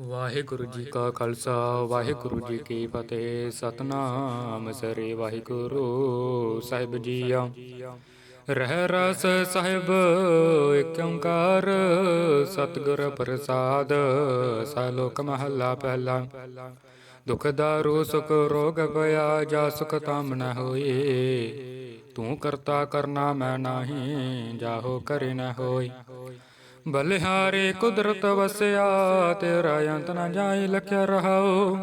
ਵਾਹਿਗੁਰੂ ਜੀ ਕਾ ਖਾਲਸਾ, ਵਾਹਿਗੁਰੂ ਜੀ ਕੀ ਫਤਿਹ। ਸਤਨਾਮ ਸ੍ਰੀ ਵਾਹਿਗੁਰੂ ਸਾਹਿਬ ਜੀਆ। ਰਹਿ ਰਸ ਸਾਹਿਬ ਏਕ ਓੰਕਾਰ, ਸਤਿਗੁਰ ਪ੍ਰਸਾਦ ਸਲੋਕ ਮਹੱਲਾ ਪਹਿਲਾ। ਦੁਖ ਦਾਰੂ, ਸੁਖ ਰੋਗ ਭਇਆ ਜਾ ਸੁਖ ਤਾਮ ਨ ਹੋਏ ਤੂੰ ਕਰਤਾ ਕਰਨਾ ਮੈਂ ਨਾਹੀ, ਜਾਹੋ ਕਰੇ ਨ ਹੋਏ ਬਲਿਹਾਰੇ ਕੁਦਰਤ ਵਸਿਆ, ਤੇਰਾ ਅੰਤ ਨ ਜਾਈ ਲਖਿਆ ਰਹਾਓ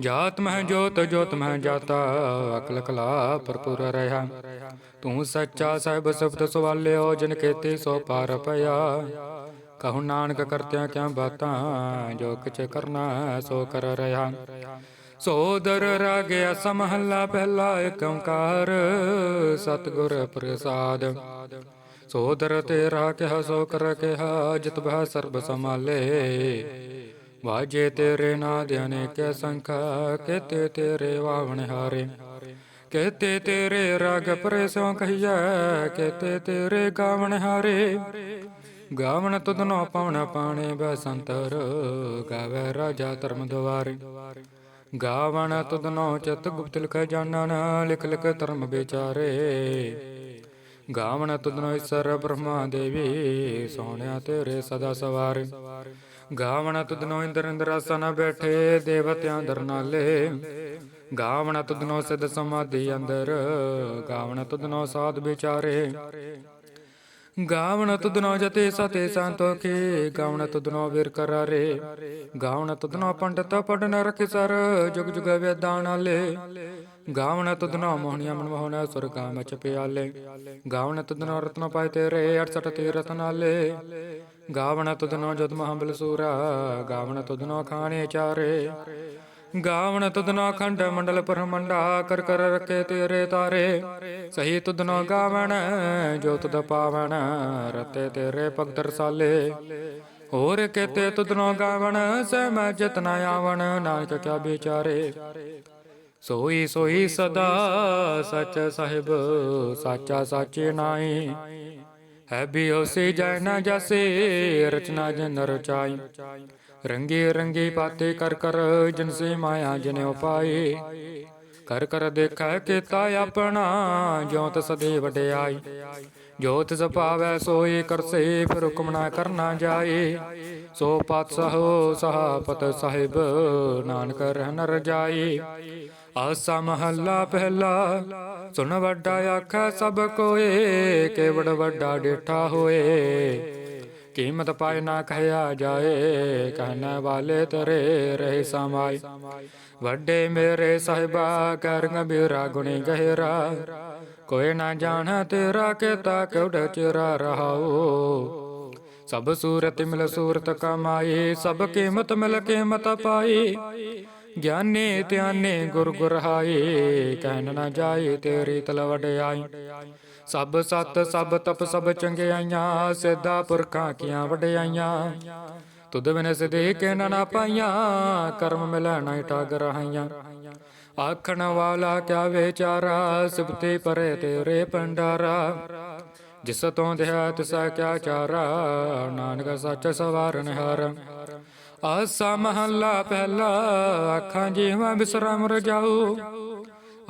ਜਾਤ ਮਹਿ ਜੋਤ ਜੋਤ ਮਹਿ ਜਾਤਾ, ਅਕਲ ਕਲਾ ਭਰਪੂਰ ਰਹਾ। ਤੂੰ ਸੱਚਾ ਸਾਹਿਬ ਸਬਦ ਸਵਾਲਿਓ, ਜਿਨ ਕੇਤੇ ਸੋ ਪਾਰ ਪਿਆ। ਕਹੂ ਨਾਨਕ ਕਰਤਿਆਂ ਕਿਆ ਬਾਤਾਂ, ਜੋ ਕਿਛ ਕਰਨਾ ਸੋ ਕਰ ਰਹਾ। ਸੋਦਰ ਰਾਗਿਆ ਸਮਹੱਲਾ ਪਹਿਲਾ ਏਕ ਓੰਕਾਰ, ਸਤਿਗੁਰ ਪ੍ਰਸਾਦ। ਸੋਦਰ ਤੇਰਾ ਕਿਹਾ ਸੋ ਕਰ ਕਿਹਾ ਜਿਤ ਬਹਿ ਸਰਬ ਸਮਾਲੇ ਵਾਜੇ ਤੇਰੇ ਨਾਦ ਅਨੇਕ ਸੰਖਾ, ਕੇਤੇ ਤੇਰੇ ਵਾਵਣ ਹਾਰੇ। ਕੇਤੇ ਤੇਰੇ ਰਾਗ ਪਰਸੋਂ ਕਹੀਐ, ਕੇਤੇ ਤੇਰੇ ਗਾਵਣ ਹਾਰੇ। ਗਾਵਣ ਤੁਧਨੋ ਪਾਉਣ ਪਾਣੇ ਬਸੰਤਰ ਗਾਵੇ ਰਾਜਾ ਧਰਮ ਦੁਆਰੇ ਗਾਵਣ ਤੁਧਨੋ ਚਤ ਗੁਪਤ ਲਿਖ ਜਾਣਨ, ਲਿਖ ਲਿਖ ਧਰਮ ਵਿਚਾਰੇ। ਗਾਵਣ ਤੁਧਨੋ ਈਸ਼ਰ ਬ੍ਰਹਮਾ ਦੇਵੀ, ਸੋਹਣਿਆ ਤੇਰੇ ਸਦਾ ਸਵਾਰ। ਗਾਵਣ ਤੁਧਨੋ ਇੰਦਰ ਇੰਦਰਾਸਨ ਬੈਠੇ, ਦੇਵਤਿਆਂ ਦਰਨਾਲੇ ਗਾਵਣ ਤੁਧਨੋ ਸਿਧ ਸਮਾਧੀ ਅੰਦਰ, ਗਾਵਣ ਤੁਧਨੋ ਸਾਧ ਵਿਚਾਰੇ। ਗਾਵਣ ਤੁਧਨੋ ਜਤੇ ਸਤੇ ਸੰਤੋਖੇ, ਗਾਵਣ ਤੁਧਨੋ ਵੀਰ ਕਰਾਰੇ। ਗਾਵਣ ਤੁਧਨੋ ਪੰਡਤ ਪੜਨ ਰਖਿ ਸਰ, ਜੁਗ ਜੁਗ ਵੇਦਾਂ ਨਾਲੇ। ਗਾਵਣ ਤੁਧਨੋ ਮੋਹਣੀਆਂ ਮਨਮੋਹਨ ਸੁਰਗਾ ਮਚ ਪਿਆਲੇ। ਗਾਵਣ ਤੁਧਨੋ ਰਤਨ ਪਾਏ ਤੇਰੇ 68 ਤੀਰਤ ਨਾਲੇ। ਗਾਵਣ ਤੁਧਨੋ ਜਦ ਮਹਾਬਲ ਸੂਰਾ, ਗਾਵਣ ਤੁਧਨੋ ਖਾਣੇ ਚਾਰੇ। ਗਾਵਣ ਤੁਧਨੋ ਖੰਡ ਮੰਡਲ ਪਰਮੰਡਾ ਕਰ ਕਰ ਰਖੇ ਤੇਰੇ ਤਾਰੇ। ਸਹੀ ਤੁਧਨੋ ਗਾਵਣ, ਜੋ ਤੁਧ ਪਾਵਣ, ਰਤੇ ਤੇਰੇ ਭਗਤ ਰਸਾਲੇ। ਹੋਰ ਕੇਤੇ ਤੁਧਨੋ ਗਾਵਣ, ਸਹਿ ਮੈਂ ਜਤਨਾ ਆਵਣ, ਨਾਨਕ ਕਿਆ ਵਿਚਾਰੇ। ਸੋਈ ਸੋਈ ਸਦਾ ਸਚ ਸਾਹਿਬ, ਸਾਚਾ ਸਾਚੇ ਨਾਈ ਹੈ ਵੀ ਹੋਸੀ ਜੈ ਨਾ ਜਸੇ, ਰਚਨਾ ਜਨ ਰਚਾਈ। ਰੰਗੇ ਰੰਗੇ ਪਾਤੇ ਕਰ ਕਰ ਜਨ ਸੇ ਮਾਇਆ ਜਨ ਉਪਾਏ। ਕਰ ਕਰ ਦੇਖੈ ਕੀਤਾ ਆਪਣਾ, ਜੋਤ ਸਦੇ ਵਡਿਆਈ। ਜੋਤ ਸਪਾਵੈ ਸੋਈ ਕਰਸੇ ਫਿਰ ਹੁਕਮ ਨਾ ਕਰਨਾ ਜਾਏ। ਸੋ ਪਤ ਸਹੋ ਸਹਾਪਤ ਸਾਹਿਬ, ਨਾਨਕ ਨਰ ਰਜਾਈ ਆਸਾ ਮਹੱਲਾ ਪਹਿਲਾ, ਸੁਣ ਵੱਡਾ ਆਖੈ ਸਭ ਕੋਏ, ਕੇਵੜ ਵੱਡਾ ਡੇਠਾ ਹੋਏ। ਕੀਮਤ ਪਾਏ ਨਾ ਕਹਿਆ ਜਾਏ ਕਹਿਣ ਵਾਲੇ ਤਰੇ ਰਹੇ ਸਮਾਈ ਵੱਡੇ ਮੇਰੇ ਸਾਹਿਬਾ ਕਰ ਗੰਭੀਰਾ ਗੁਣੀ ਗਹਿਰਾ। ਕੋਈ ਨਾ ਜਾਣ ਤੇਰਾ ਕੀਤਾ ਕਿਉੜ ਚਿਰਾ ਰਹਾਓ ਸਭ ਸੂਰਤ ਮਿਲ ਸੂਰਤ ਕਮਾਈ, ਸਭ ਕੀਮਤ ਮਿਲ ਕੀਮਤ ਪਾਈ। ਗਿਆਨੇ ਧਿਆਨੇ ਗੁਰ ਗੁਰਹਾਏ, ਕਹਿਣ ਨਾ ਜਾਏ ਤੇਰੀ ਤਲ ਵਡਿਆਈ। ਸਭ ਸਤ, ਸਭ ਤਪ, ਸਭ ਚੰਗਿਆਈਆਂ, ਸਿੱਧਾ ਪੁਰਖਾਂ ਕੀਆਂ ਵਡਿਆਈਆਂ। ਤੁਧ ਬਿਨ ਸਿਧੇ ਕੇ ਨਾ ਪਾਈਆਂ, ਕਰਮ ਮਿਲਣਾ ਠਾਗ ਰਹਾਈਆਂ। ਆਖਣ ਵਾਲਾ ਕਿਆ ਵਿਚਾਰਾ ਸਿਬਤੇ ਪਰੇ ਤੇਰੇ ਪੰਡਾਰਾ ਜਿਸ ਤੋਂ ਦਿਹਾ ਤਿਸਾ ਕਿਆ ਚਾਰਾ, ਨਾਨਕ ਸੱਚ ਸਵਾਰਨ ਹਾਰ। ਆਸਾ ਮਹੱਲਾ ਪਹਿਲਾ, ਅੱਖਾਂ ਜੀਵਾਂ ਬਿਸਰਾਮ ਰਜਾਉ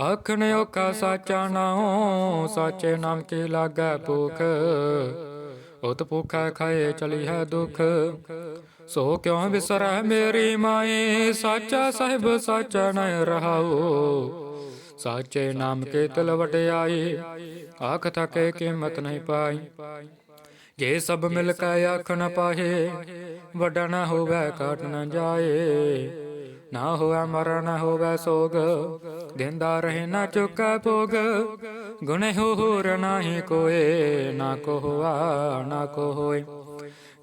ਆਖਣ ਓਕਾ ਸਾਚਾ ਨਾਉ, ਸਾਚੇ ਨਾਮ ਕੀ ਲਾਗੈ ਭੁਖ। ਉਤ ਭੁਖਾ ਖਾਏ ਚਲੀ ਹੈ ਦੁਖ। ਸੋ ਕਿਉ ਬਿਸਰੈ ਮੇਰੀ ਮਾਏ ਸਾਚਾ ਸਾਹਿਬ ਸਾਚਾ ਨ ਰਹਾਉ। ਸਾਚੇ ਨਾਮ ਕੇ ਤਲ ਵਡਿਆਈ ਆਖ ਥਕੇ ਕੀਮਤ ਨਹੀਂ ਪਾਈ। ਜੇ ਸਭ ਮਿਲ ਕੇ ਆਖ ਨ ਪਾਹੇ ਵੱਡਾ ਨਾ ਹੋਵੇ ਕਾਟ ਨ ਜਾਏ, ਨਾ ਹੋਵੇ ਮਰ ਨਾ ਹੋਵੇ ਸੋਗ। ਦਿੰਦਾ ਰਹੇ ਨਾ ਚੁੱਕਾ ਭੋਗ, ਗੁਣੇ ਹੋ ਹੋਰ ਨਾਹੀ ਕੋਏ। ਨਾ ਕੋ ਹੋਆ ਨਾ ਕੋ ਹੋਏ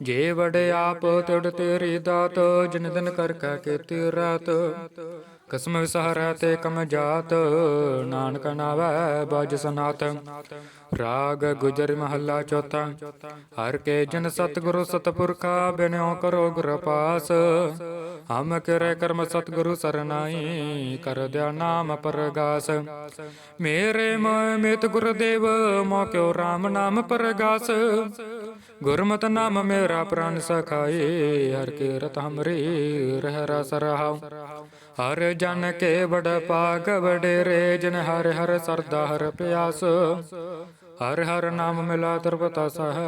ਜੇ ਵਡ ਆਪ ਤੁੜ ਤੇਰੀ ਦਾਤ, ਜਨ ਦਿਨ ਕਰ ਕਾ ਕੀਤੀ ਰਾਤ ਕਸਮ ਵਿਸਹਰੈ ਤੇ ਕਮ ਜਾਤ, ਨਾਨਕ ਨਾਵੈ ਬਜ ਸਨਾਤ। ਰਾਗ ਗੁਜਰ ਮਹੱਲਾ ਚੌਥਾ, ਹਰ ਕੇ ਜਨ ਸਤਿਗੁਰੂ ਸਤਪੁਰਖਾ ਬਿਨਿਓ ਕਰੋ ਗੁਰ ਪਾਸ। ਹਮ ਕਿਰੇ ਕਰਮ ਸਤਿਗੁਰੂ ਸਰਨਾਈ, ਕਰ ਦਿਆ ਨਾਮ ਪਰਗਾਸ। ਮੇਰੇ ਮੋਇ ਮਿਤ ਗੁਰਦੇਵ ਮੋ ਕਿਉ RAM ਨਾਮ ਪਰਗਾਸ। ਗੁਰਮਤਿ ਨਾਮ ਮੇਰਾ ਪ੍ਰਾਨ ਸਖਾਏ ਹਰ ਕੇ ਰਤ ਹਮਰੇ ਰਹਿ ਰਸ ਰਹਾਉ ਹਰ ਜਨ ਕੇ ਬੜ ਪਾਗ ਵਡੇਰੇ, ਜਨ ਹਰ ਹਰ ਸਰਦਾ ਹਰ ਪਿਆਸ। ਹਰ ਹਰ ਨਾਮ ਮਿਲਾ ਤਰਪਤਾ ਸਹ,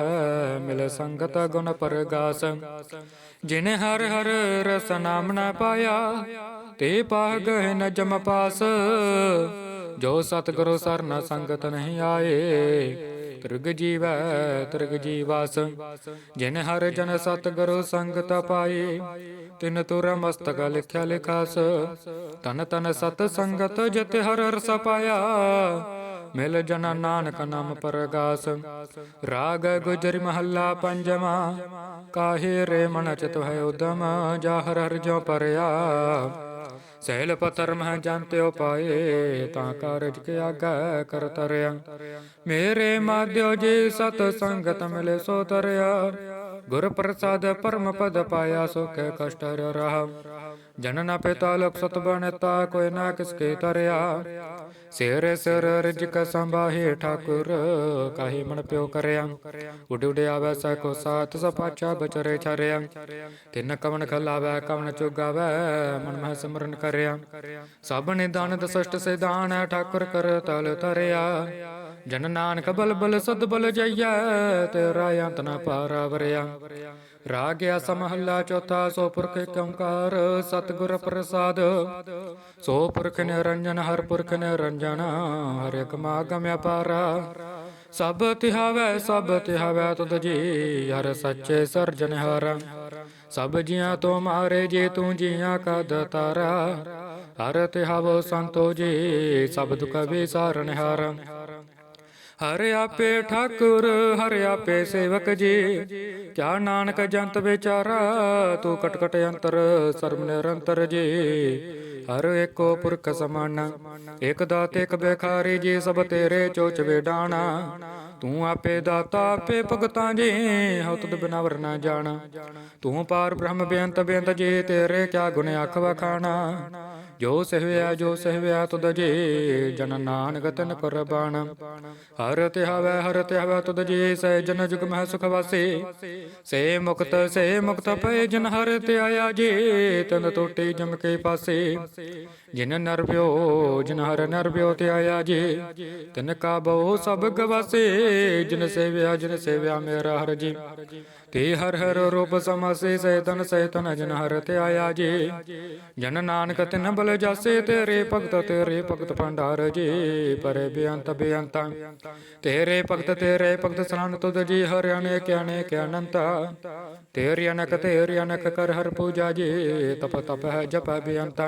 ਮਿਲ ਸੰਗਤ ਗੁਣ ਪਰਗਾਸ। ਜਿਨੇ ਹਰ ਹਰ ਰਸ ਨਾਮ ਨਾ ਪਾਇਆ, ਤੇ ਪਾਗ ਨ ਜਮ ਪਾਸ। ਜੋ ਸਤਿਗੁਰੂ ਸਰਨ ਸੰਗਤ ਨਹੀਂ ਆਏ ਤ੍ਰਿਗ ਜੀਵੈ ਤ੍ਰਿਗ ਜੀਵਾਸ ਜਿਨ ਹਰ ਜਨ ਸਤਿਗੁਰੂ ਸੰਗਤ ਪਾਈ ਤਿਨ ਤੁਰ ਮਸਤਕ ਲਿਖਿਆ ਲਿਖਾਸ, ਤਨ ਤਨ ਸਤ ਸੰਗਤ ਜਿਤ ਹਰ ਰਸ ਪਾਇਆ ਮਿਲ ਜਨ ਨਾਨਕ ਨਾਮ ਪਰਗਾਸ। ਰਾਗ ਗੁਜਰ ਮਹੱਲਾ ਪੰਜਵਾ। ਕਾਹੇ ਰੇ ਮਨ ਚਿਤ ਹੈ ਉਦਮ ਜਾ ਹਰ ਜੋ ਪਰਿਆ ਸੈਲ ਪਤਰ ਮਹ ਜੰਤਿਓ ਪਾਏ, ਤਾਂ ਕਾਰਜ ਕੇ ਆਗਾ ਕਰ ਤਰਿਆ। ਮੇਰੇ ਮਾਧਿਓ ਜੀ ਸਤ ਸੰਗਤ ਮਿਲੇ ਸੋ ਤਰਿਆ। ਗੁਰ ਪ੍ਰਸਾਦ ਪਰਮ ਪਦ ਪਾਇਆ, ਸੁਖ ਕਸ਼ਟ ਹਰ ਰਹਾ। ਜਨ ਨ ਪਿਤਾ ਲੋਕ ਸਤ ਬਣਤਾ ਕੋਈ ਨਾ ਕਿਸਕੇ ਤਰਿਆ। ਸਿਰ ਸਿਰ ਰਿਜਕ ਸੰਭਾਹੇ ਠਾਕੁਰ, ਕਾਹੇ ਮਨ ਪਿਓ ਕਰਿਆ। ਉਡ ਉਡ ਆਵੈ ਸਕੋ ਸਾਥ ਸਪਾਚਾ ਬਚਰੇ ਛਰਿਆ। ਤਿੰਨ ਕਵਨ ਖਲਾਵੈ ਕਵਨ ਚੁਗਾਵੈ, ਮਨ ਮਹਿ ਸਿਮਰਨ ਕਰਿਆ। ਸਭ ਨੇ ਦਾਨ ਦਸਸ਼ਟ ਸਿਧਾਨ ਠਾਕੁਰ ਕਰ ਤਲ ਤਰਿਆ ਜਨ ਨਾਨਕ ਬਲ ਬਲ ਸਦ ਬਲ ਜਈਐ, ਤੇਰਾ ਅੰਤ ਨ ਪਾਰਾ ਵਰਿਆ। ਰਾਗਿਆ ਸਮਹੱਲਾ ਚੌਥਾ ਸੋ ਪੁਰਖ ਓੰਕਾਰ, ਸਤਿਗੁਰ ਪ੍ਰਸਾਦ। ਸੋ ਪੁਰਖ ਨਿਰੰਜਨ, ਹਰ ਪੁਰਖ ਨਿਰੰਜਨ, ਹਰ ਇਕ ਮਾਗਮ ਅਪਾਰਾ। ਸਭ ਤਿਹਾਵੈ ਸਭ ਤਿਹਾਵੈ ਤੁਧ ਜੀ, ਹਰ ਸੱਚੇ ਸਰਜਨਹਾਰਾ ਸਭ ਜੀਆਂ ਤੋਂ ਮਾਰੇ ਜੇ ਤੂੰ ਜੀਆਂ ਕਾ ਦਤਾਰਾ। ਹਰ ਤਿਹਾਵੋ ਸੰਤੋ ਜੀ, ਸਭ ਦੁਖ ਵਿਸਾਰਨ ਹਾਰਾ ਹਰ ਆਪੇ ਠਾਕੁਰ, ਹਰ ਆਪੇ ਸੇਵਕ ਜੀ। ਕਿਆ ਨਾਨਕ ਜੰਤ ਵਿਚਾਰਾ, ਤੂੰ ਕਟਕਟ ਕਟ ਅੰਤਰ, ਸਰਬ ਨਿਰੰਤਰ ਜੀ। ਹਰ ਏਕੋ ਪੁਰਖ ਸਮਾਨਾ, ਇਕ ਦਾਤੇ, ਇਕ ਬੇਖਾਰੀ ਜੀ, ਸਭ ਤੇਰੇ ਚੋਚ ਵੇਡਾਣਾ। ਤੂੰ ਆਪੇ ਦਾਤਾ, ਆਪੇ ਭਗਤਾਂ ਜੀ, ਹਉ ਤੁਧ ਬਿਨਾ ਵਰਨਾ ਜਾਣਾ। ਤੂੰ ਪਾਰ ਬ੍ਰਹਮ ਬੇਅੰਤ ਬੇਅੰਤ ਜੀ, ਤੇਰੇ ਕਿਆ ਗੁਣ ਆਖ ਵਖਾਣਾ। ਜੋ ਸਹਿਵਿਆ ਜੋ ਸਹਿਵਿਆ ਤੁਧ ਜੀ, ਜਨ ਨਾਨਕ ਤਨ ਕੁਰਬਾਨ ਹਰ ਤਿਹਾਵੈ ਹਰ ਤਿਹਾਵੈ ਤੁਧ ਜੀ, ਸਹਿ ਜਨ ਜੁਗ ਮਹਿ ਸੁਖ ਵਾਸੀ। ਸੇ ਮੁਕਤ ਸੇ ਮੁਕਤ ਪਏ ਜਨ ਹਰ ਤੇ ਆਇਆ ਜੀ, ਤਨ ਟੋਟੇ ਜਮ ਕੇ ਪਾਸੇ। ਜਿਨ ਨਰ ਨਰਭਿਓ ਜਿਨ ਹਰ ਨਰਭਿਓ ਤੇ ਆਇਆ ਜੀ, ਤਿਨ ਕਾ ਬਹੁ ਸਭ ਗਵਾਸੇ। ਜਿਨ ਸੇਵਿਆ ਜਿਨ ਸੇਵਿਆ ਮੇਰਾ ਹਰ ਜੀ। ਤੇ ਹਰ ਹਰ ਰੂਪ ਸਮਾਸੇ ਸੈਤਨ ਸੈਤਨ ਜਨ ਹਰ ਤੇ ਜੀ ਜਨ ਨਾਨਕ ਤਿਨ ਬਲ ਜਾਸੇ ਤੇਰੇ ਭਗਤ ਤੇਰੇ ਭਗਤ ਭੰਡਾਰ ਜੀ ਪਰੇ ਬੇਅੰਤ ਬੇਅੰਤ ਤੇਰੇ ਭਗਤ ਤੇਰੇ ਭਗਤ ਸਰਨ ਤੁਧ ਜੀ ਹਰਿ ਅਨੇਕ ਅਨੇਕ ਅਨੰਤ ਤੇਰੀ ਅਨਕ ਤੇਰੀ ਅਨਕ ਕਰ ਹਰ ਪੂਜਾ ਜੀ ਤਪ ਤਪ ਹੈ ਜਪ ਬੇਅੰਤ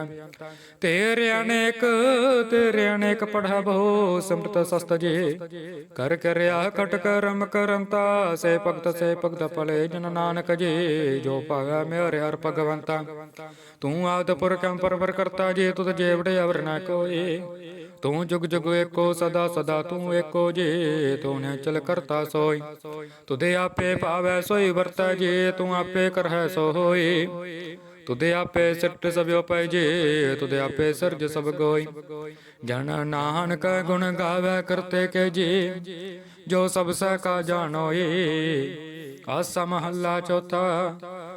ਤੇਰੇ ਅਨੇਕ ਤੇਰੇ ਅਨੇਕ ਪੜਾ ਬਹੁ ਸਿਮਰਤ ਸਸਤ ਜੀ ਕਰ ਕਰਿਆ ਕਟ ਕਰਮ ਕਰੰਤਾ ਸੇ ਭਗਤ ਸੇ ਭਗਤ ਭਲੇ ਜਨ ਨਾਨਕ ਜੀ, ਜੋ ਭਾਵੈ ਮੇਰੇ ਹਰ ਭਗਵੰਤਾ। ਤੂੰ ਆਦ ਪੁਰਖੰ ਪਰਵਰ ਕਰਤਾ ਜੀ, ਤੁਧ ਜੇਵੜੇ ਅਵਰ ਨਾ ਕੋਏ। ਤੂੰ ਜੁਗ ਜੁਗ ਏਕੋ, ਸਦਾ ਸਦਾ ਤੂੰ ਏਕੋ ਜੀ, ਤੂੰ ਨੇ ਚਲ ਕਰਤਾ ਸੋਈ। ਤੁਦੇ ਆਪੇ ਭਾਵੈ ਸੋਈ ਵਰਤੈ ਜੀ, ਤੂੰ ਆਪੇ ਕਰਹਿ ਸੋ ਹੋਈ ਤੁਦੇ ਆਪੇ ਸਿੱਟ ਸਭਿਓ ਪੈ ਜੇ ਤੁਦੇ ਆਪੇ ਸਰਜ ਸਭ ਗੋਈ। ਜਨ ਨਾਨਕ ਗੁਣ ਗਾਵੇ ਕਰਤੇ ਕੇ ਜੀ, ਜੋ ਸਭ ਸਹਿ ਕਾ ਜਾਣੋਏ ਆਸਾ ਮਹੱਲਾ ਚੌਥਾ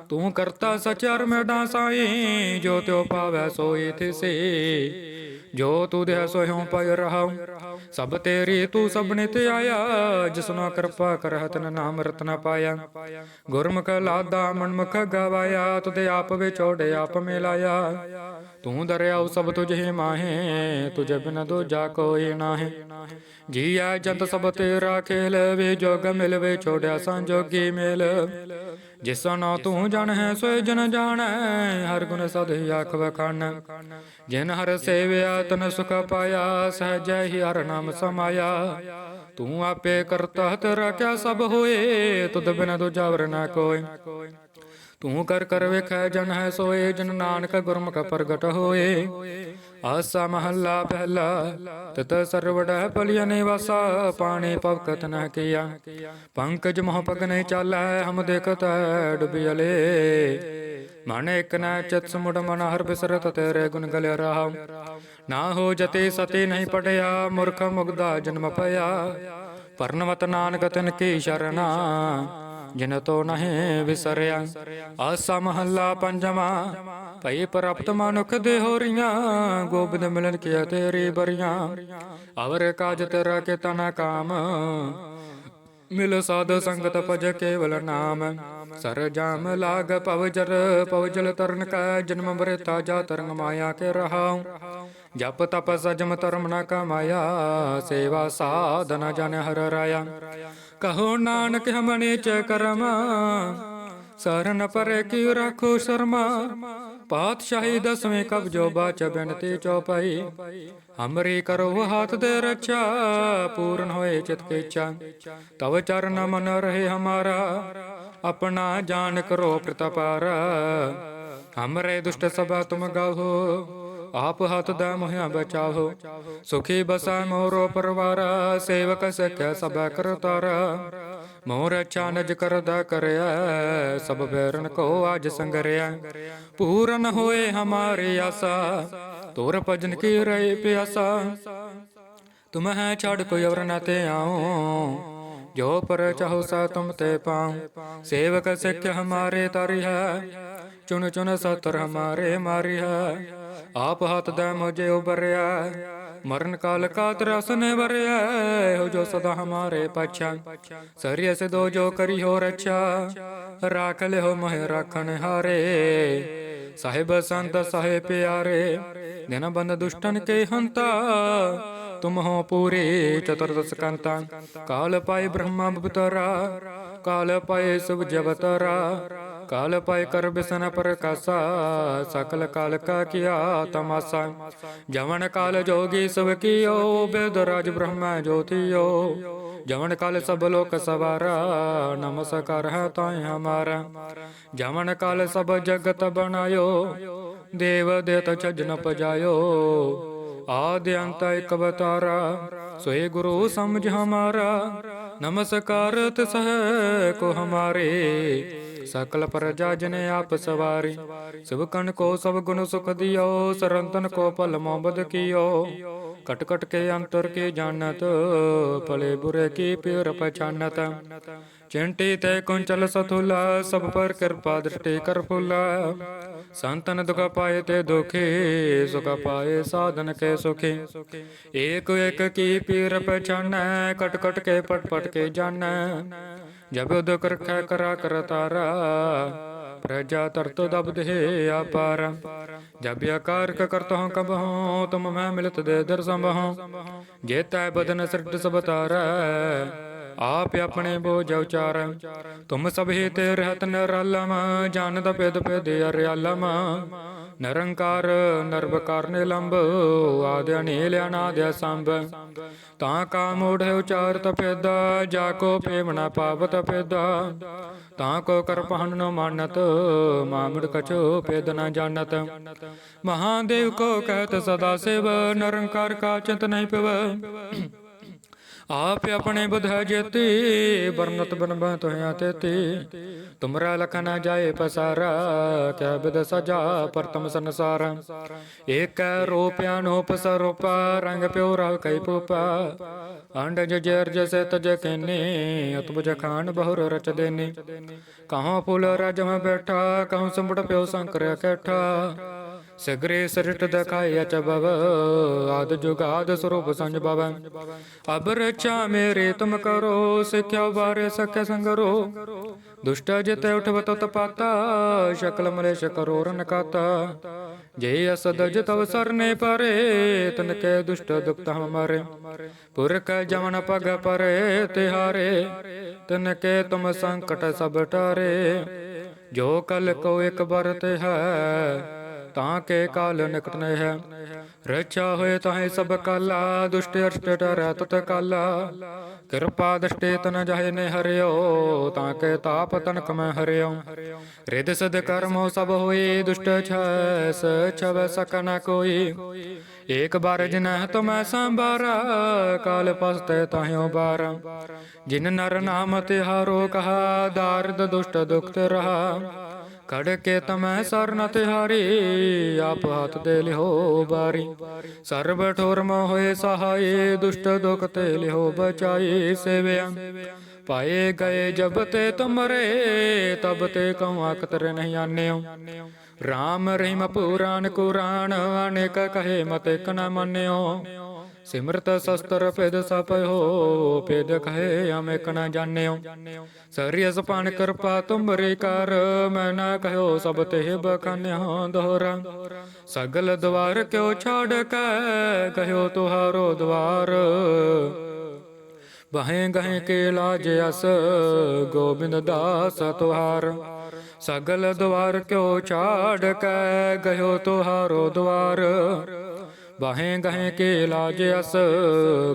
ਤੂੰ ਕਰਤਾ ਸਚਰ ਮੇਡਾ ਸਾਈ ਜੋ ਤਿਉ ਪਾਵੈ ਸੋਈ ਥਿਸੇ। ਜੋ ਤੂ ਦੇ ਸੋਹਿਉ ਪਇ ਰਹਾਉ, ਸਭ ਤੇਰੀ ਤੂੰ ਸਭਨੇ ਤੇ ਆਇਆ ਜਿਸਨੋ ਕਿਰਪਾ ਕਰਹਿ ਤਨ ਨਾਮ ਰਤਨ ਪਾਇਆ। ਗੁਰਮੁਖ ਲਾਦਾ ਮਨਮੁਖ ਗਵਾਇਆ ਤੁਦੇ ਆਪ ਵਿਚੋੜੇ ਆਪ ਮਿਲਾਇਆ। ਤੂੰ ਦਰਿਆਉ ਸਭ ਤੁਝੇ ਮਾਹੇ, ਤੁਝ ਬਿਨ ਦੂਜਾ ਕੋਈ ਨਾਹੀ। ਜੀਆ ਜੰਤ ਸਭ ਤੇਰਾ ਖੇਲ, ਵੇ ਜੋਗ ਮਿਲਵੇ ਛੋੜਿਆ ਸੰਜੋਗੀ ਮੇਲ। ਜਿਸਨੋ ਤੂੰ ਜਨ ਹੈ ਸੋਇ ਜਨ ਜਾਣੈ, ਹਰ ਗੁਣ ਸਦ ਆਖ ਵਖਾਨ ਜਿਨ ਹਰ ਸੇਵਿਆ, ਤਨ ਸੁਖ ਪਾਇਆ, ਸਹਜੈ ਹੀ ਹਰ ਨਾਮ ਸਮਾਇਆ। ਤੂੰ ਆਪੇ ਕਰਤਾ ਤੇਰਾ ਕਿਆ ਸਭ ਹੋਏ, ਤੁਧ ਬਿਨ ਦੂਜਾ ਵਰ ਨਾ ਕੋਇ ਤੂੰ ਕਰ ਕਰ ਵੇਖੈ ਜਨ ਹੈ ਸੋਏ, ਜਨ ਨਾਨਕ ਗੁਰਮੁਖ ਪ੍ਰਗਟ ਹੋਏ। ਆਸਾ ਮਹੱਲਾ ਪਹਿਲਾ, ਤਤ ਸਰਵੜ ਭਲਿਆ ਨਿਵਾਸਾ, ਪਾਣੀ ਪਵਕਤ ਨ ਕੀਆ। ਪੰਕਜ ਮੋਹ ਪਗ ਨਹੀਂ ਚਾਲੈ, ਹਮ ਦੇਖਤ ਡੁਬਿਲੇ ਮਨ ਇਕ ਨ ਚਿਤ ਸਮੁੜ, ਮਨ ਹਰ ਬਿਸਰਤ ਤੇਰੇ ਗੁਣ ਗਲਿਆ ਰਹਾ। ਨਾ ਹੋ ਜਤੇ ਸਤੇ ਨਹੀਂ ਪੜਿਆ, ਮੂਰਖ ਮੁਗਦਾ ਜਨਮ ਪਿਆ ਪਰਨਵਤ ਨਾਨਕ ਤਿਨ ਕੀ ਸ਼ਰਨਾ। ਜਿਨ ਤੋ ਨਹੀਂ ਵਿਸਰਿਆ। ਆਸਾ ਮਹੱਲਾ ਪੰਜਵਾ, ਭਈ ਪ੍ਰਪਤ ਮਨੁਖ ਦੇ ਹੋਰੀਆਂ ਗੋਬਿੰਦ ਮਿਲਨ ਕੀਆ ਤੇਰੀ ਬਰੀਆਂ। ਅਵਰ ਕਾਜ ਤੇਰਾ ਕੇ ਤਨਾ ਕਾਮ ਮਿਲ ਸਾਧ ਸੰਗਤ ਭਜ ਕੇਵਲ ਨਾਮ। ਸਰ ਜਾਮ ਲਾਗ ਪਵ ਜਰ ਪਵ ਜਲ ਤਰਨ ਕੈ ਜਨਮ ਮਰਤਾ ਜਾ ਤਰੰਗ ਮਾਇਆ ਕੇ ਰਹਾਉ। ਜਪ ਤਪ ਸਜਮ ਧਰਮ ਨ ਕਮਾਇਆ ਸੇਵਾ ਸਾਧਨ ਜਨ ਹਰ ਰਾਇਆ। ਕਹੋ ਨਾਨਕ ਹਮਨੇ ਚ ਕਰਮ ਸਰਨ ਪਰੇ ਕੀ ਰੱਖੋ ਸ਼ਰਮਾ। ਪਾਤਸ਼ਾਹੀ ਦਸਵੇਂ ਕਬਜੋ ਬਾਚ ਬਨਤੀ ਚੌਪਾਈ। ਹਮਰੀ ਕਰੋ ਹਾਥ ਦੇ ਰੱਛਾ, ਪੂਰਨ ਹੋਏ ਚਿਤ ਕੇ ਇੱਛਾ। ਤਵ ਚਰਨ ਮਨ ਰਹੇ ਹਮਾਰਾ, ਆਪਣਾ ਜਾਨ ਕਰੋ ਪ੍ਰਤਪਾਰ ਹਮਰੇ ਦੁਸ਼ਟ ਸਭਾ ਤੁਮ ਗਾਹੋ ਆਪ ਹੱਥ ਦਾ ਮੋਹਿਆ ਬਚਾਓ ਸੁਖੀ ਬਸਾ ਮੋਰੋ ਪਰਵਾਰ ਸੇਵਕ ਸਖਿਆ ਸਭ ਕਰਤਾਰ ਮੋਰ ਅੱਛਾ ਨਜ ਕਰਦਾ ਕਰਿਆ ਸਭ ਬੈਰਨ ਕੋ ਅੱਜ ਸੰਗਰਿਆ ਪੂਰਨ ਹੋਏ ਹਮਾਰੇ ਆਸਾ ਤੋਰ ਭਜਨ ਕੀ ਰਹੇ ਪਿਆਸਾ ਤੁਮ ਹੈ ਛੜ ਕੋਈ ਅਵਰ ਨਾ ਤੇ ਆਉ ਜੋ ਪਰ ਚਾਹੋ ਸਾ ਤੁਮ ਤੇ ਪਾਉ ਸੇਵਕ ਸਿੱਖ ਹਮਾਰੇ ਤਰਿ ਹੈ ਚੁਨ ਚੁਨ ਸਤਰ ਹਮਾਰੇ ਮਾਰੀ ਹੈ ਆਪ ਹੱਥ ਦਾ ਮੁਝੇ ਉਬਰਿਆ ਮਰਨ ਕਾਲ ਕਾ ਤਰਸ ਨੇ ਵਰਿਆ ਹੋ ਜੋ ਸਦਾ ਹਮਾਰੇ ਪਛਾ। ਸਰੀਏ ਸੇ ਦੋ ਜੋ ਕਰੀ ਹੋ ਰਛਾ, ਰਾਖ ਲਿਓ ਮਹਿ ਰਾਖਣ ਹਾਰੇ। ਸਾਹਿਬ ਸੰਤ ਸਾਹਿਬ ਪਿਆਰੇ, ਦਿਨ ਬੰਦ ਦੁਸ਼ਟਨ ਕੇ ਹੰਤਾ, ਤੁਮ ਹੋ ਪੂਰੇ ਚਤੁਰਦਸ ਕੰਤਾ ਕਾਲ ਪਾਏ ਬ੍ਰਹਮਾ ਬਵਤਰਾ, ਕਾਲ ਪਾਏ ਸੁਭ ਜਵਤਰਾ ਕਾਲ ਪਾਏ ਕਰ ਬਿਸਨ ਪ੍ਰਕਾਸਾ ਸਕਲ ਕਾਲ ਕਾ ਕੀਆ ਤਮਾਸਾ ਜਵਨ ਕਾਲ ਜੋਗੀ ਸਭ ਕੀਓ ਬੇਦ ਰਾਜ ਬ੍ਰਹਮਾ ਜੋਤੀਓ ਜਵਨ ਕਾਲ ਸਭ ਲੋਕ ਸਵਾਰਾ ਨਮਸਕਾਰ ਹੈ ਤਾਏ ਹਮਾਰਾ ਜਵਨ ਕਾਲ ਸਭ ਜਗਤ ਬਣਾਇਓ ਦੇਵ ਦੇਤ ਛਜਨ ਪਜਾਇਓ ਆਦਿ ਅੰਤ ਇਕ ਅਵਤਾਰਾ ਸੋਏ ਗੁਰੂ ਸਮਝ ਹਮਾਰਾ ਨਮਸਕਾਰ ਤਿਸ ਹੈ ਕੋ ਹਮਾਰੇ ਸਕਲ ਪ੍ਰਜਾ ਜਨ ਆਪ ਸਵਾਰੀ ਸਭ ਕਨ ਕੋ ਸਭ ਗੁਣ ਸੁਖ ਦਿਓ ਸਰੰਤਨ ਕੋ ਭਲ ਮੋਬਦ ਕੀਓ ਕਟ ਕਟ ਕੇ ਅੰਤਰ ਕੇ ਜਾਣਤ ਭਲੇ ਬੁਰੇ ਕੀ ਪਿਰ ਪਛਾਨਤ ਚਿੰਟੀ ਤੇ ਕੁੰਚਲ ਸਥੁਲਾ ਸਭ ਪਰ ਕਿਰਪਾ ਦ੍ਰਿਸ਼ਟੀ ਕਰ ਫੁਲਾ ਸੰਤਨ ਦੁਖ ਪਾਏ ਤੇ ਦੁਖੇ ਸੁਖ ਪਾਏ ਸਾਧਨ ਕੇ ਸੁਖੇ ਏਕ ਏਕ ਕੀ ਪੀਰ ਪਛਾਨੈ ਕਟ ਕਟ ਕੇ ਜਬ ਉਦ ਕਰਖੈ ਕਰਾ ਕਰਤਾਰਾ ਪ੍ਰਜਾ ਤਰਤ ਦਬ ਦੇ ਆਪਾਰ ਜਬ ਆਕਾਰ ਕ ਕਰਤ ਹਉ ਕਬ ਹਉ ਤੁਮ ਮੈਂ ਮਿਲਤ ਦੇ ਦਰ ਸੰਭਉ ਜੇਤੈ ਬਦਨ ਸ੍ਰਿਟ ਸਭ ਤਾਰੈ ਆਪ ਆਪਣੇ ਬੋਝ ਉਚਾਰ ਤੁਮ ਸਭੇ ਤੇ ਰਹਿਤ ਨਿਰਲਮ ਜਾਣਦ ਪਿਦ ਪਿਦ ਅਰਿਆਲਮ। ਨਿਰੰਕਾਰ, ਨਰਵਕਾਰ, ਨਿਲੰਬ ਆਦਿ ਅਨੀਲ ਅਨਾਦਿ ਸੰਭ। ਤਾਂ ਕਾ ਮੋੜ ਉਚਾਰਤ ਪਿਦਾ ਜਾ ਕੋ ਪੇਮਣਾ ਪਾਵਤ ਪਿਦਾ ਤਾਂ ਕੋ ਕਰ ਨ ਮਾਨਤ, ਮਾਮੜ ਕਛੋ ਪੇਦ ਨ ਜਾਣਤ। ਮਹਾਦੇਵ ਕੋ ਕਹਿਤ ਸਦਾ ਸਿਵ, ਨਿਰੰਕਾਰ ਕਾ ਚਿੰਤ ਨਹੀਂ ਪਿਵ। ਆਪ ਆਪਣੇ ਬੁਧ ਜੇਤੀ ਬਰਨਤ ਬਨਬ ਤੋਇਆ ਤੇਤੀ। ਤੁਮਰਾ ਲਖ ਨ ਜਾਏ ਪਸਾਰਾ, ਕੈ ਬਿਦ ਸਜਾ ਪਰਤਮ ਸੰਸਾਰ। ਏਕ ਰੂਪਿਆ ਨੂਪ ਸਰੂਪ, ਰੰਗ ਪਿਉ ਰਵ ਕੈ ਪੂਪਾ ਅੰਡ ਜਜਰ ਜਸੇ ਤਜ ਕੈਨੇ ਅਤਬੁਜ ਖਾਨ ਬਹੁਰ ਰਚ ਦੇਨੇ। ਕਹਾਂ ਫੁੱਲ ਰਜ ਬੈਠਾ ਕਹਾਂ ਸੰਬੜ ਪਿਓ ਸੰਕਰ ਕੈਠਾ। ਸਗਰੇ ਸਰਿਟ ਦਖਾਇ ਅਚਬਵ ਆਦ ਜੁਗਾਦ ਸਰੂਪ ਸੰਜ ਬਵ ਅਬ ਮੇਰੇ ਤੁਮ ਕਰੋ, ਸਿੱਖਿਆ ਬਾਰੇ ਸਖਿ ਸੰਗਰੋ। ਦੁਸ਼ਟ ਜਿਤ ਉਠਵ ਤਤ ਸ਼ਕਲ ਮਲੇਸ਼ ਕਰੋ ਰਨ ਜੇ ਅਸਦ ਜਿਤ ਅਵਸਰ ਪਰੇ, ਤਨ ਕੇ ਦੁਸ਼ਟ ਦੁਖਤ ਮਾਰੇ। ਪੁਰਖ ਜਮਨ ਪਗ ਪਰੇ, ਤਿਹਾਰੇ, ਤਨ ਕੇ ਤੁਮ ਸੰਕਟ ਸਭ ਟਾਰੇ। ਜੋ ਕਲ ਕੋ ਇੱਕ ਬਰਤ ਹੈ ਤਾਂ ਕੇ ਕਾਲ ਨਿਕਟ ਨਹਿ ਹੈ। ਰਚਾ ਹੋਏ ਤਾਹੇ ਸਭ ਕਾਲਾ, ਦੁਸ਼ਟ ਅਰਸ਼ਟ ਟਰੈ ਤਤ ਕਾਲਾ। ਕਿਰਪਾ ਦਸ਼ਟੇ ਤਨ ਜਾਹੇ ਨੇ ਹਰਿਓ, ਤਾਂ ਕੇ ਤਾਪ ਤਨਕ ਮੈਂ ਹਰਿਓ। ਰਿਦ ਸਦ ਕਰਮੋ ਸਭ ਹੋਏ, ਦੁਸ਼ਟ ਛਸ ਛਵ ਸਕ ਨ ਕੋਈ। ਏਕ ਬਾਰ ਜਿਨਹਿ ਤੁਮੈ ਸੰਬਾਰਾ ਕਾਲ ਪਸਤੈ ਤਾਹਿਓ ਬਾਰ। ਜਿਨ ਨਰ ਨਾਮ ਤਿਹਾਰੋ ਕਹਾ, ਦਾਰਦ ਦੁਸ਼ਟ ਦੁਖਤ ਰਹਾ। ਕੜ ਕੇ ਤਮੈ ਸਰਨ ਤਿਹਾਰੀ, ਆਪ ਹੱਥ ਦੇ ਲਿਹੋ ਬਾਰੀ। ਸਰਬ ਠੋਰ ਹੋਏ ਸਹਾਈ, ਦੁਸ਼ਟ ਦੁਖ ਤੇ ਲਿਹੋ ਬਚਾਈ ਸੇਵਿਆ। ਪਾਏ ਗਏ ਜਬ ਤੇ ਤੁਮਰੇ, ਤਬ ਤੇ ਕਉ ਅਕਤਰ ਨਹੀਂ ਆਨਿਓ। RAM ਰਹੀਮ ਪੁਰਾਨ ਕੁਰਾਨ, ਅਨੇਕ ਕਹੇ ਮਤ ਇਕ ਮੰਨਿਓ। ਸਿਮਰਤ ਸ਼ਸਤਰ ਭੇਦ ਸਭ ਹੋ ਭੇਦ ਕਹੇ ਹਮ ਇਕ ਨ ਜਾਣਿਓ। ਸਰੀਸ ਪਾਨ ਕਿਰਪਾ ਤੁਮਰੇ ਕਰ, ਮੈਂ ਨਾ ਕਹਿਓ ਸਭ ਤੇ ਬਖਾਨਿਓ ਦੋਹਰਾ। ਸਗਲ ਦਵਾਰ ਕਿਉ ਛਾੜ ਕੈ, ਕਹਿਓ ਤੁਹਾਰੋ ਦਵਾਰ। ਬਹੇ ਗਹੇ ਕੇ ਲਾਜ ਅਸ, ਗੋਬਿੰਦ ਦਾਸ ਤੁਹਾਰ। ਸਗਲ ਦਵਾਰ ਕਿਉ ਛਾੜ ਕੈ ਗਇਓ ਤੁਹਾਰੋ ਦਵਾਰ। ਬਹੇ ਗਹੇ ਕੇ ਲਾਜ ਅਸ,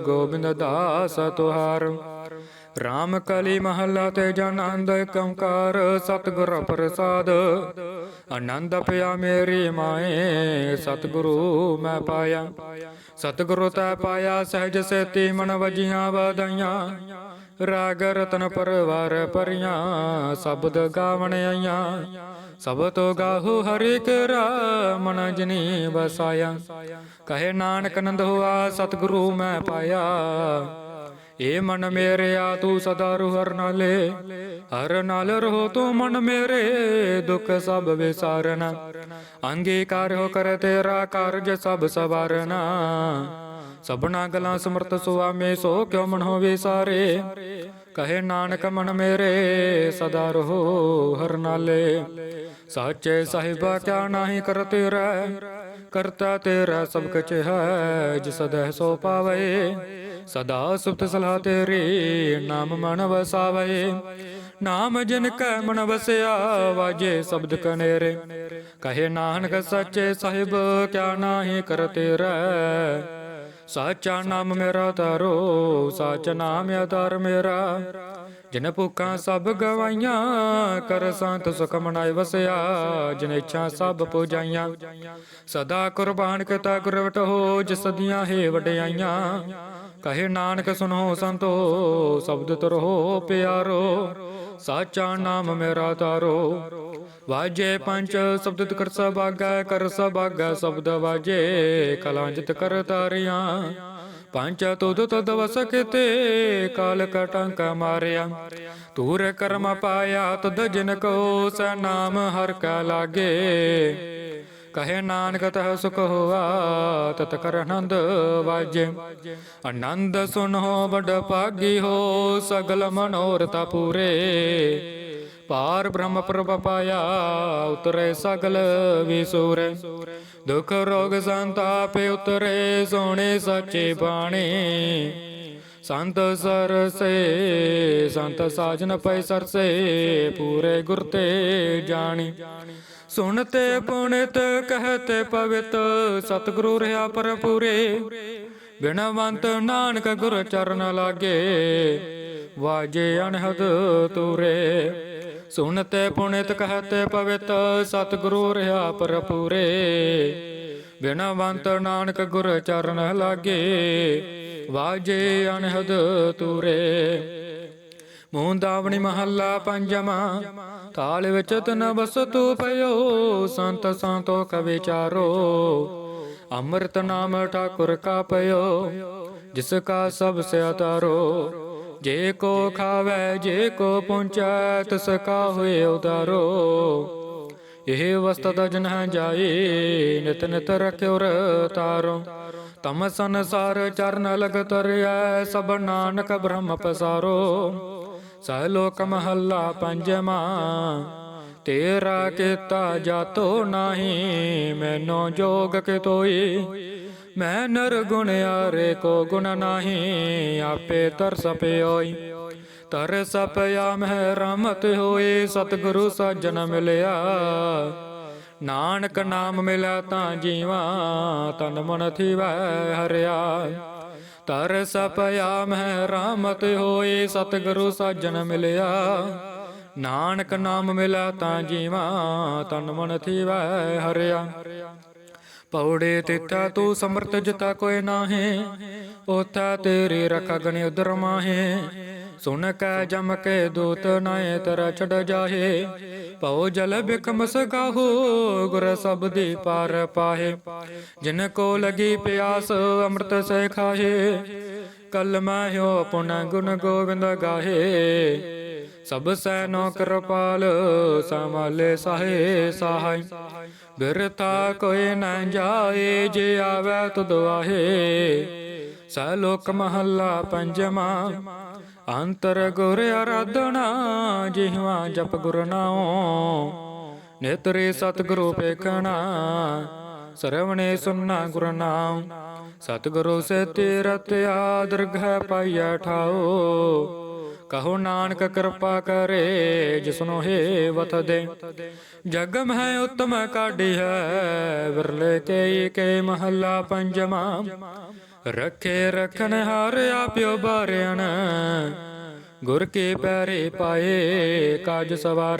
ਗੋਬਿੰਦ ਦਾਸ ਤੁਹਾਰ। ਰਾਮ ਕਲੀ ਮਹੱਲਾ ਤੇ ਜਨੰਦ ਕੰਕਾਰ ਸਤਿਗੁਰ ਪ੍ਰਸਾਦ। ਆਨੰਦ ਪਿਆ ਮੇਰੀ ਮਾਏ, ਸਤਿਗੁਰੂ ਮੈਂ ਪਾਇਆ। ਸਤਿਗੁਰੂ ਤੈ ਪਾਇਆ, ਸਹਿਜ ਸੇਤੀ ਮਨ ਵਜੀਆਂ ਵਧਾਈਆਂ। ਰਾਗ ਰਤਨ ਪਰਵਾਰ ਪਰੀਆਂ, ਸ਼ਬਦ ਗਾਵਣ ਆਈਆਂ। ਸਭ ਤੋਂ ਗਾਹੂ ਹਰਿ ਕਰਾ ਮਨ ਜਨੀ ਵਸਾਇਆ। ਕਹੇ ਨਾਨਕ ਨੰਦ ਹੋਆ, ਸਤਿਗੁਰੂ ਮੈਂ ਪਾਇਆ। ਏ ਮਨ ਮੇਰਿਆ, ਤੂੰ ਸਦਾ ਰੂ ਹਰ ਨਾਲੇ। ਹਰ ਨਾਲ ਰਹੋ ਤੂੰ ਮਨ ਮੇਰੇ, ਦੁੱਖ ਸਭ ਵਿਸਾਰਨਾ। ਅੰਗੀਕਾਰ ਹੋ ਕਰ ਤੇਰਾ ਕਾਰਜ ਸਭ ਸਵਾਰਨਾ। ਸਭਨਾ ਗਲਾਂ ਸਮਰਤ ਸੁਆਮੇ, ਸੋ ਕਿਉ ਮਨ ਹੋਵੇ ਸਾਰੇ? ਕਹੇ ਨਾਨਕ ਮਨ ਮੇਰੇ, ਸਦਾ ਰਹੋ ਹਰ ਨਾਲੇ। ਸਾਚੇ ਸਾਹਿਬਾ, ਕਿਆ ਨਾਹੀ ਕਰ ਤੇਰਾ? ਕਰਤਾ ਤੇਰਾ ਸਭ ਕਛ ਹੈ, ਜਿਸ ਸਦੈ ਸੋ ਪਾਵੇ। ਸਦਾ ਸੁਤ ਸਲਾਹ ਤੇਰੀ, ਨਾਮ ਮਨ ਵਸਾਵੇ। ਨਾਮ ਜਿਨ ਕੈ ਮਨ ਵਸਿਆ, ਵਾਜੇ ਸ਼ਬਦ ਕਨੇਰੇ। ਕਹੇ ਨਾਨਕ, ਸੱਚੇ ਸਾਹਿਬ, ਕਿਆ ਨਾਹੀ ਕਰ ਤੇਰਾ? ਸਾਚਾ ਨਾਮ ਮੇਰਾ ਤਾਰੋ ਸਾਚ ਨਾਮ ਆਧਾਰ ਮੇਰਾ। ਜਿਨ ਭੁੱਖਾਂ ਸਭ ਗਵਾਈਆਂ, ਕਰ ਸੰਤ ਸੁਖ ਮਨਾਇ ਵਸਿਆ। ਜਿਨ ਇੱਛਾ ਸਭ ਪੁਜਾਈਆਂ, ਸਦਾ ਕੁਰਬਾਨ ਕੀਤਾ ਗੁਰਵਟ ਹੋ, ਜਿਸ ਦੀਆਂ ਹੈ ਵਡਿਆਈਆਂ। ਕਹੇ ਨਾਨਕ ਸੁਨੋ ਸੰਤੋ, ਸ਼ਬਦ ਤਰੋ ਪਿਆਰੋ। ਸਾਚਾ ਨਾਮ ਮੇਰਾ ਤਾਰੋ। ਵਾਜੇ ਪੰਜ ਸ਼ਬਦ ਕਰ ਸਭਾਗਾ ਕਰ ਸਭਾਗਾ ਸ਼ਬਦ ਵਾਜੇ। ਕਲਾਂਜਿਤ ਕਰ ਤਾਰਿਆਂ, ਪੰਜ ਤੁਧ ਤਦ ਵਸ ਕਿਤੇ। ਕਾਲ ਕਟੰਕ ਮਾਰਿਆ, ਤੂਰ ਕਰਮ ਪਾਇਆ, ਤੁਧ ਜਿਨ ਕੋ ਸ ਨਾਮ ਹਰ ਕਾ ਲਾਗੇ। ਕਹੇ ਨਾਨਕ ਤਹ ਸੁਖ ਹੋਆ, ਤਤ ਕਰ ਆਨੰਦ ਵਾਜੇ। ਆਨੰਦ ਸੁਨੋ ਬੜ ਭਾਗੀ ਹੋ, ਸਗਲ ਮਨੋਰਥ ਪੂਰੇ। ਪਾਰ ਬ੍ਰਹਮ ਪ੍ਰਭ ਪਾਇਆ, ਉਤਰੇ ਸਗਲ ਵਿਸੂਰੇ। ਦੁਖ ਰੋਗ ਸੰਤਾਪ ਉਤਰੇ ਸੋਹਣੇ ਸੱਚੇ ਬਾਣੀ। ਸੰਤ ਸਰਸੇ, ਸੰਤ ਸਾਜਨ ਪੈ ਸਰਸੇ, ਪੂਰੇ ਗੁਰ ਤੇ ਜਾਣੀ। ਸੁਣਤੇ ਪੁਣਿਤ ਕਹਤੇ ਪਵਿਤ ਸਤਿਗੁਰੂ ਰਹਾ ਪਰ ਪੂਰੇ ਬਿਨਵੰਤ ਨਾਨਕ ਗੁਰ ਚਰਨ ਲਾਗੇ, ਵਾਜੇ ਅਨਹਦ ਤੂਰੇ। ਸੁਣਤੇ ਪੁਣਿਤ ਕਹਤੇ ਪਵਿਤ ਸਤਿਗੁਰੂ ਰਹਾ ਪਰ ਪੂਰੇ ਬਿਨਵੰਤ ਨਾਨਕ ਗੁਰ ਚਰਨ ਲਾਗੇ, ਵਾਜੇ ਅਨਹਦ ਤੂਰੇ। ਮੂੰਦਾਵਣੀ ਮਹੱਲਾ ਪੰਜਵਾਂ ਤਾਲ ਵਿੱਚ ਤਨ ਬਸਤੂ ਪਇਓ, ਸੰਤ ਸੰਤੋ ਕ ਵਿਚਾਰੋ ਅੰਮ੍ਰਿਤ ਨਾਮ ਠਾਕੁਰ ਕਾ ਪਇਓ, ਜਿਸ ਕਾ ਸਭ ਸੇ ਅਤਾਰੋ ਜੇ ਕੋ ਖਾਵੇ, ਜੇ ਕੋ ਪਹੁੰਚੈ, ਤਿਸ ਕਾ ਹੋਏ ਉਦਾਰੋ ਇਹ ਵਸਤ ਜਨ ਹੈ ਜਾਏ ਨਿਤ ਨਿਤ ਰਖਿਓ ਤਾਰੋ। ਤਮ ਸੰਸਾਰ ਚਰਨ ਲਗ ਤਰਿਆ ਸਭ ਨਾਨਕ ਬ੍ਰਹਮ ਪਸਾਰੋ। ਸਹਿਲੋਕ ਮਹੱਲਾ ਪੰਜਵਾਂ ਤੇਰਾ ਕੀਤਾ ਜਾਤੋ ਨਾਹੀ, ਮੈਨੋ ਜੋਗ ਕੇ ਤੋਈ ਮੈਂ ਨਰ ਗੁਣ ਆਰੇ ਕੋ ਗੁਣ ਨਾਹੀ, ਆਪੇ ਤਰਸ ਪਿਓਈ। ਤਰਸ ਪਿਆ ਮਹਿ ਰਮਤ ਹੋਏ ਸਤਿਗੁਰੂ ਸਾਜਨ ਮਿਲਿਆ। ਨਾਨਕ ਨਾਮ ਮਿਲਿਆ ਤਾਂ ਜੀਵਾ, ਤਨ ਮਨ ਥੀਵੈ ਹਰਿਆ। ਤਰਸ ਸਪਿਆ, ਮਹਿ ਰਹਿਮਤ ਹੋਏ, ਸਤਿਗੁਰੂ ਸਾਜਨ ਮਿਲਿਆ। ਨਾਨਕ ਨਾਮ ਮਿਲਿਆ ਤਾਂ ਜੀਵਾ, ਤਨ ਮਨ ਥੀਵੈ ਹਰਿਆ। ਪੌੜੇ ਤਿਤਾ ਤੂੰ ਸਮਰਤ ਜਿਤਾ ਕੋਈ ਨਾਹੀ, ਉਥਾ ਤੇਰੀ ਰਖ ਗਣੀ ਉਦਰ ਮਾਹੇ। ਸੁਨ ਕੈ ਜਮ ਕੇ ਦੂਤ ਨਾਏ ਤਰ ਛੜ ਜਾਹੇ ਪਉ ਜਲ ਬਿਕਮ ਸਕਾਹੋ, ਗੁਰ ਸਬਦੀ ਪਾਰ ਪਾਹੇ। ਜਿਨ ਕੋ ਲਗੀ ਪਿਆਸ ਅੰਮ੍ਰਿਤ ਸੇ ਖਾਹੇ, ਕਲ ਮਾਹਿਓ ਪੁਨ ਗੁਣ ਗੋਬਿੰਦ ਗਾਹੇ। ਸਭ ਸੈ ਨੋ ਕਿਰਪਾਲ, ਸਮਾਲੇ ਸਾਹੇ ਸਹਾਈ। ਬਿਰਥਾ ਕੋਈ ਨ ਜਾਏ, ਜੇ ਆਵੇ ਤੁਧ ਆਹੇ ਸੈ ਲੋਕ ਮਹੱਲਾ ਪੰਜਵਾ ਅੰਤਰ ਗੁਰ ਆਰਾਧਨਾ ਜਿਹਵਾ ਜਪ ਗੁਰ ਨਾਉ। ਨੇਤਰੇ ਸਤਿਗੁਰੂ ਪੇਖਣਾ ਸਰਵਣੇ ਸੁਨਣਾ ਗੁਰ ਨਾਮ ਸਤਿਗੁਰੂ ਸੇ ਤੀਰਤ ਆਦਰਗਹਿ ਪਾਈਐ ਠਾਓ ਕਹੋ ਨਾਨਕ ਕਿਰਪਾ ਕਰੇ, ਜਿਸਨੋ ਹੈ ਵਤ ਦੇ। ਜਗਮ ਹੈ ਉਤਮ ਕਾਢੀ ਹੈ, ਵਿਰਲੇ ਕੇ ਕੇ ਮਹੱਲਾ ਪੰਜਵਾ। ਰੱਖੇ ਰਖਨ ਹਾਰ ਆਪਿਓ ਬਾਰਿਆਣ ਗੁਰ ਕੇ ਪੈਰੇ ਪਾਏ ਕਾਜ ਸਵਾਰ